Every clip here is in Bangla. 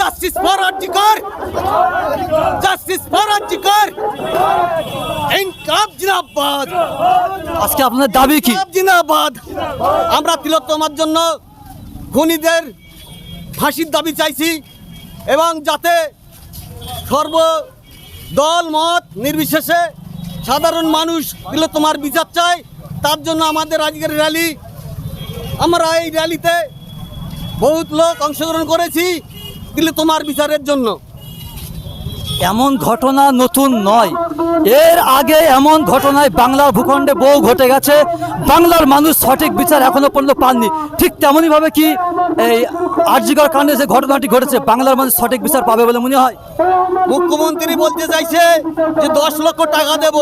Justice for RG Kar justice for RG Kar income জিন্দাবাদ। আজকে আপনাদের দাবি কি? জিন্দাবাদ। আমরা তিলোত্তমার জন্য খুনিদের ফাঁসির দাবি চাইছি এবং যাতে সর্ব দল মত নির্বিশেষে সাধারণ মানুষ তিলোত্তমার বিচার চায় তার জন্য আমাদের আজকের র্যালি আমরা এই র্যালিতে বহুত লোক অংশগ্রহণ করেছি। তিলোত্তমার বিচারের জন্য। এমন ঘটনা নতুন নয়। এর আগে এমন ঘটনায় বাংলার ভূখণ্ডে বহু ঘটে গেছে। বাংলার মানুষ সঠিক বিচার এখনও পর্যন্ত পাননি। ঠিক তেমনই ভাবে কি এই আর্যিকর কাণ্ডে যে ঘটনাটি ঘটেছে, বাংলার মানুষ সঠিক বিচার পাবে বলে মনে হয়? মুখ্যমন্ত্রী বলতে চাইছে যে দশ লক্ষ টাকা দেব।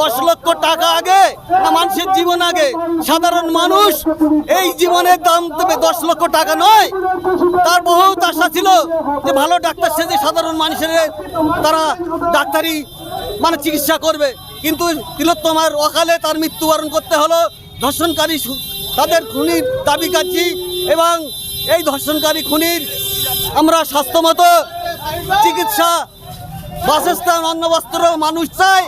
দশ লক্ষ টাকা আগে না মানুষের জীবন আগে? সাধারণ মানুষ এই জীবনের দাম দেবে দশ লক্ষ টাকা নয়। তার বহুত আশা ছিল যে ভালো ডাক্তার সেজে সাধারণ মানুষের তারা ডাক্তারি মানে চিকিৎসা করবে। কিন্তু তিলোত্তমার অকালে তার মৃত্যুবরণ করতে হলো ধর্ষণকারী তাদের খুনির দাবি কাটছি এবং এই ধর্ষণকারী খুনির আমরা স্বাস্থ্যমতো চিকিৎসা বাসস্থান অন্ন বস্ত্র মানুষ চায়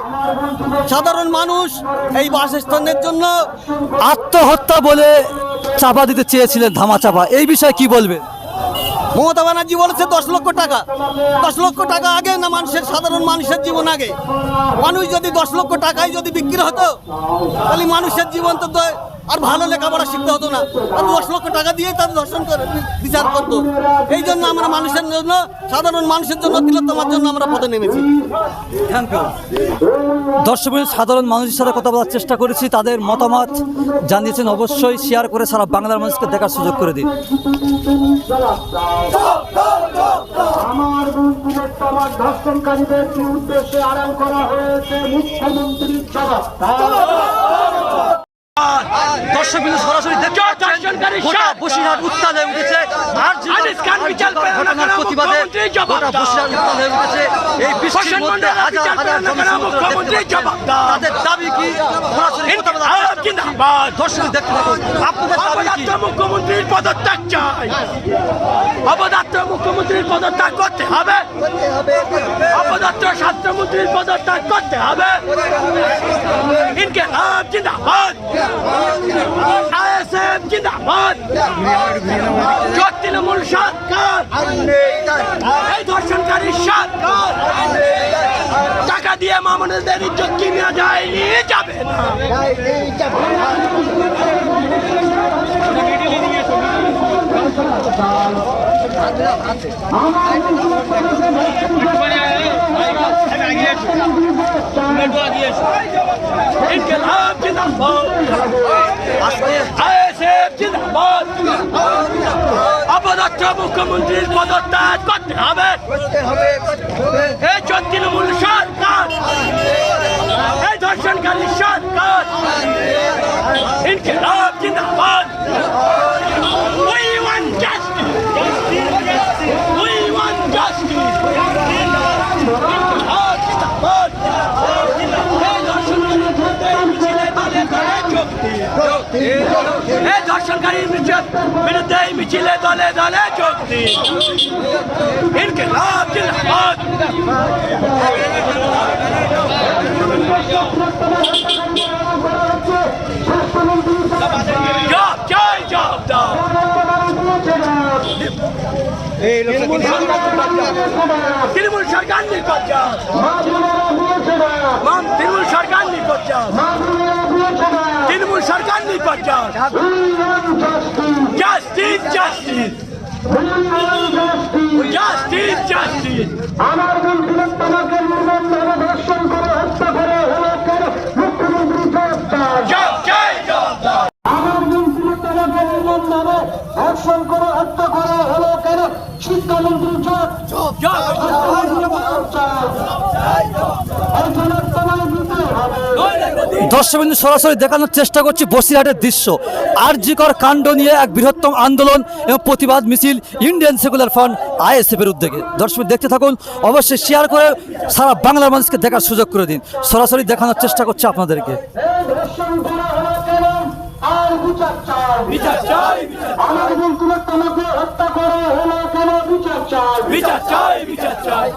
সাধারণ মানুষ এই বাসস্থানের জন্য আত্মহত্যা বলে চাপা দিতে চেয়েছিলেন ধামা চাপা এই বিষয়ে কি বলবে মমতা ব্যানার্জি বলেছে দশ লক্ষ টাকা। দশ লক্ষ টাকা আগে না মানুষের সাধারণ মানুষের জীবন আগে? মানুষ যদি দশ লক্ষ টাকায় যদি বিক্রি হতো তাহলে মানুষের জীবন তো আর ভালো লেখাপড়া শিখতে হতো না। আর দশ লক্ষ টাকা দিয়ে তার দর্শন করে বিচার করতো। এই জন্য আমরা মানুষের জন্য সাধারণ মানুষের জন্য তিলোত্তমার জন্য আমরা পথে নেমেছি। দর্শক সাধারণ মানুষের সাথে কথা বলার চেষ্টা করেছি তাদের মতামত জানিয়েছেন অবশ্যই শেয়ার করে সারা বাংলার মানুষকে দেখার সুযোগ করে দিন। আমার ধর্ষণকারীদের কি উদ্দেশ্যে আড়াল করা হয়েছে? মুখ্যমন্ত্রীর জবাব দর্শক বিন্দু সরাসরি দেখতে গোটা বসিরহাট উত্তাল হয়ে উঠেছে। আর ঘটনার প্রতিবাদে গোটা বসিরহাট উত্তাল হয়ে উঠেছে। এই বৃষ্টির মধ্যে হাজার হাজার। তাদের দাবি কি। দর্শক দেখতে থাকুন। আপনাদের দাবি কি? মুখ্যমন্ত্রীর পদত্যাগ চাই। অপদার্থ মুখ্যমন্ত্রীর পদত্যাগ করতে হবে। অপদার্থ স্বাস্থ্যমন্ত্রীর পদত্যাগ করতে হবে। ইনকে জিন্দাবাদ। আইএসএফ জিন্দাবাদ। তৃণমূল সরকার। এই ধর্ষণকারী সরকার। টাকা দিয়ে মামুনদের ইজ্জত কিনে যায়নি যাবে না। ইনকলাব জিন্দাবাদ। অপদস্থ মুখ্যমন্ত্রীর পদত্যাগ করতে হবে। এই তৃণমূল সরকার এই ধর্ষণকারী সরকার ইনকলাব জিন্দাবাদ। মিছিল- বিরুদ্ধে মিছিলে দলে দলে যোগ দিন। ইনকলাব জিন্দাবাদ জব জয় জব দাও। তৃণমূল সরকার মাম তৃণমূল সরকার নিকট যাও। তৃণমূল সরকার নিকট যাও। Justice justice. Justice justice. আমার ধর্ষণ করে হত্যা করে হলো কেন মুখ্যমন্ত্রী জবাব দাও। জব জয় জব দাও আমার মন্ত্রীদের তোমাকে নির্মমভাবে ধর্ষণ করে হত্যা করে হলো কেন শিক্ষামন্ত্রী জবাব জব দর্শক বিন্দু সরাসরি দেখানোর চেষ্টা করছি বসিরহাটের দৃশ্য। আরজিকর কাণ্ড নিয়ে এক বৃহত্তম আন্দোলন এবং প্রতিবাদ মিছিল ইন্ডিয়ান সেকুলার ফ্রন্ট আইএসএফ এর উদ্যোগে। দর্শক দেখতে থাকুন অবশ্যই শেয়ার করে সারা বাংলার মানুষকে দেখার সুযোগ করে দিন। সরাসরি দেখানোর চেষ্টা করছি আপনাদেরকে। বিচার চাই বিচার চাই। তোমাকে হত্যা করে হলো কেন বিচার চাই বিচার চাই। বিচার চাই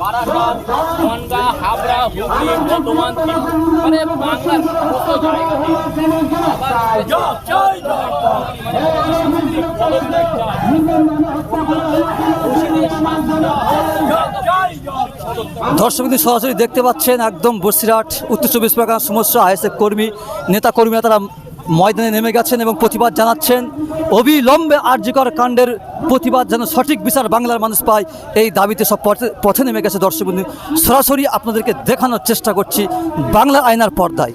বারাসাত বনগা হাবড়া হুগলি বর্ধমান মানে বাংলার কত জায়গাতে আবার জয় জয় জয় জয় জয় জয় দর্শক সরাসরি দেখতে পাচ্ছেন একদম বসিরহাট, উত্তর চব্বিশ পরগনা সমস্ত আইএসএফ কর্মী নেতা কর্মীরা তারা ময়দানে নেমে গেছেন এবং প্রতিবাদ জানাচ্ছেন। অবিলম্বে আর্যিকর কাণ্ডের প্রতিবাদ যেন সঠিক বিচার বাংলার মানুষ পায়, এই দাবিতে সব পথে পথে নেমে গেছে দর্শকবন্ধু সরাসরি আপনাদেরকে দেখানোর চেষ্টা করছি বাংলা আয়নার পর্দায়।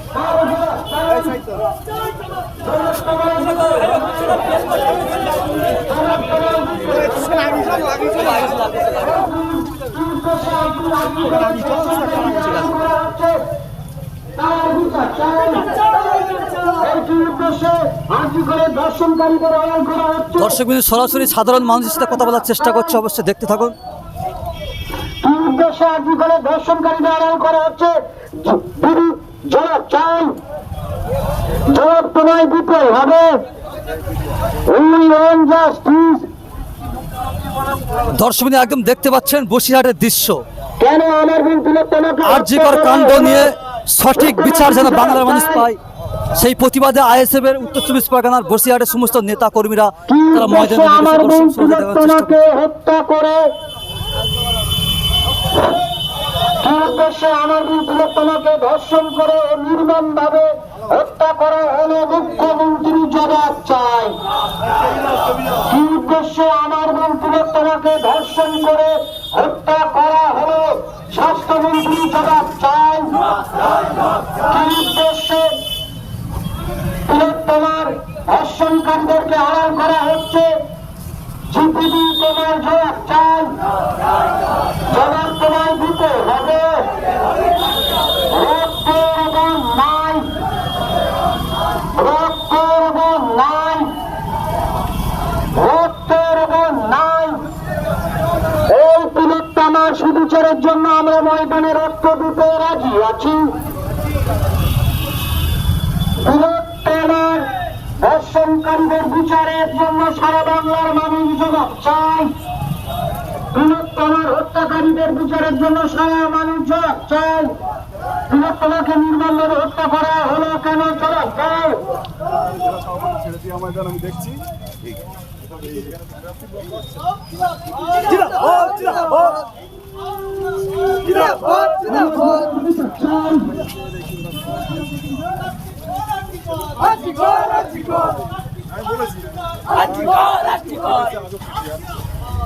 দর্শক বিন্দু, সরাসরি সাধারণ মানুষের সাথে কথা বলার চেষ্টা করছে, অবশ্যই দেখতে থাকুন। দর্শনকারীদের আড়াল করা হচ্ছে জবাব চাই জবাব তোমায় দিতে হবে দর্শক একদম দেখতে পাচ্ছেন বসিরহাটের দৃশ্য। কেন আমার আর্যিকর কাণ্ড নিয়ে সঠিক বিচার যেন বাংলার মানুষ পায় সেই প্রতিবাদে আইএসএফ এর উত্তর চব্বিশ পরগনার বসিরহাটের সমস্ত নেতা কর্মীরা তারা ময়দানে হত্যা করে? কি উদ্দেশ্যে আমার বোন তোমাকে ধর্ষণ করে নির্মম ভাবে হত্যা করা হলো মুখ্যমন্ত্রী জবাব চাই কি উদ্দেশ্যে আমার তোমাকে ধর্ষণ করে হত্যা করা হলো? স্বাস্থ্যমন্ত্রী জবাব চাই কি উদ্দেশ্যে তোমার ধর্ষণকারীদেরকে আড়াল করা হচ্ছে? জিপিবি তোমার জবাব চাই জবাব তোমায় দিতে হবে। তিলোত্তমার রক্ত দিতে রাজি আছি। বৃহত্তমার ধর্ষণকারীদের বিচারের জন্য সারা বাংলার মানুষ জবাব চাই বৃহত্তমার হত্যাকারীদের বিচারের জন্য সারা মানুষ চাই। বৃহত্তমাকে নির্মলভাবে হত্যা করা হলো কেন? জবাব চাই আজিকর আজিকর জিরাফাত জিরাফাত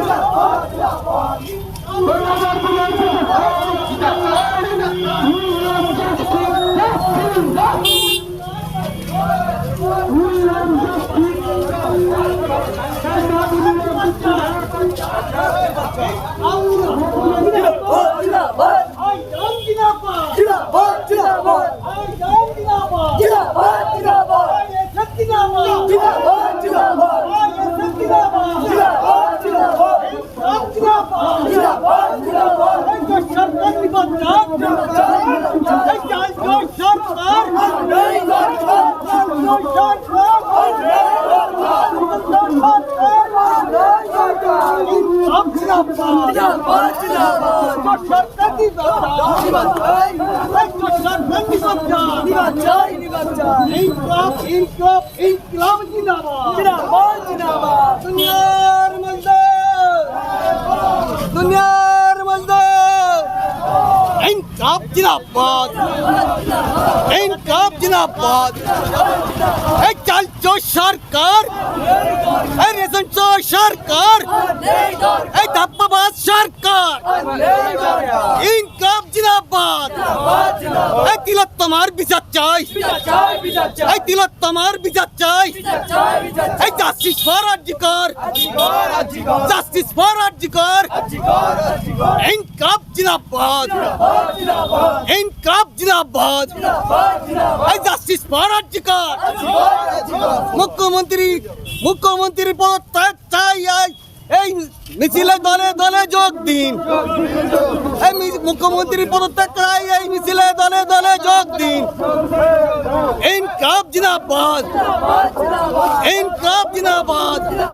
সরকার ইনকলাব ইনকলাব ইনকলাব জিন্দাবাদ জিন্দাবাদ ইনকলাব জিন্দাবাদ ইনকলাব জিন্দাবাদ এই চালছো সরকার এই রেশন চো সরকার এই ধাপ্পাবাজ সরকার ইনকলাব জিন্দাবাদ এই তিলোত্তমার বিচার চাই। এই তিলোত্তমার বিচার চাই। এই justice for RG Kar justice for RG Kar Inqilab জিন্দাবাদ। ইনকলাব জিন্দাবাদ। এই জাস্টিস ফর আর্জিকর মুখ্যমন্ত্রী মুখ্যমন্ত্রী পদত্যাগ চাই এই- মিছিলে দলে দলে যোগ দিন। এই মুখ্যমন্ত্রী পদত্যাগ করাই এই মিছিলে দলে দলে যোগ দিন। ইনকাব জিনাবাদ ইনকাব জিন্দাবাদ।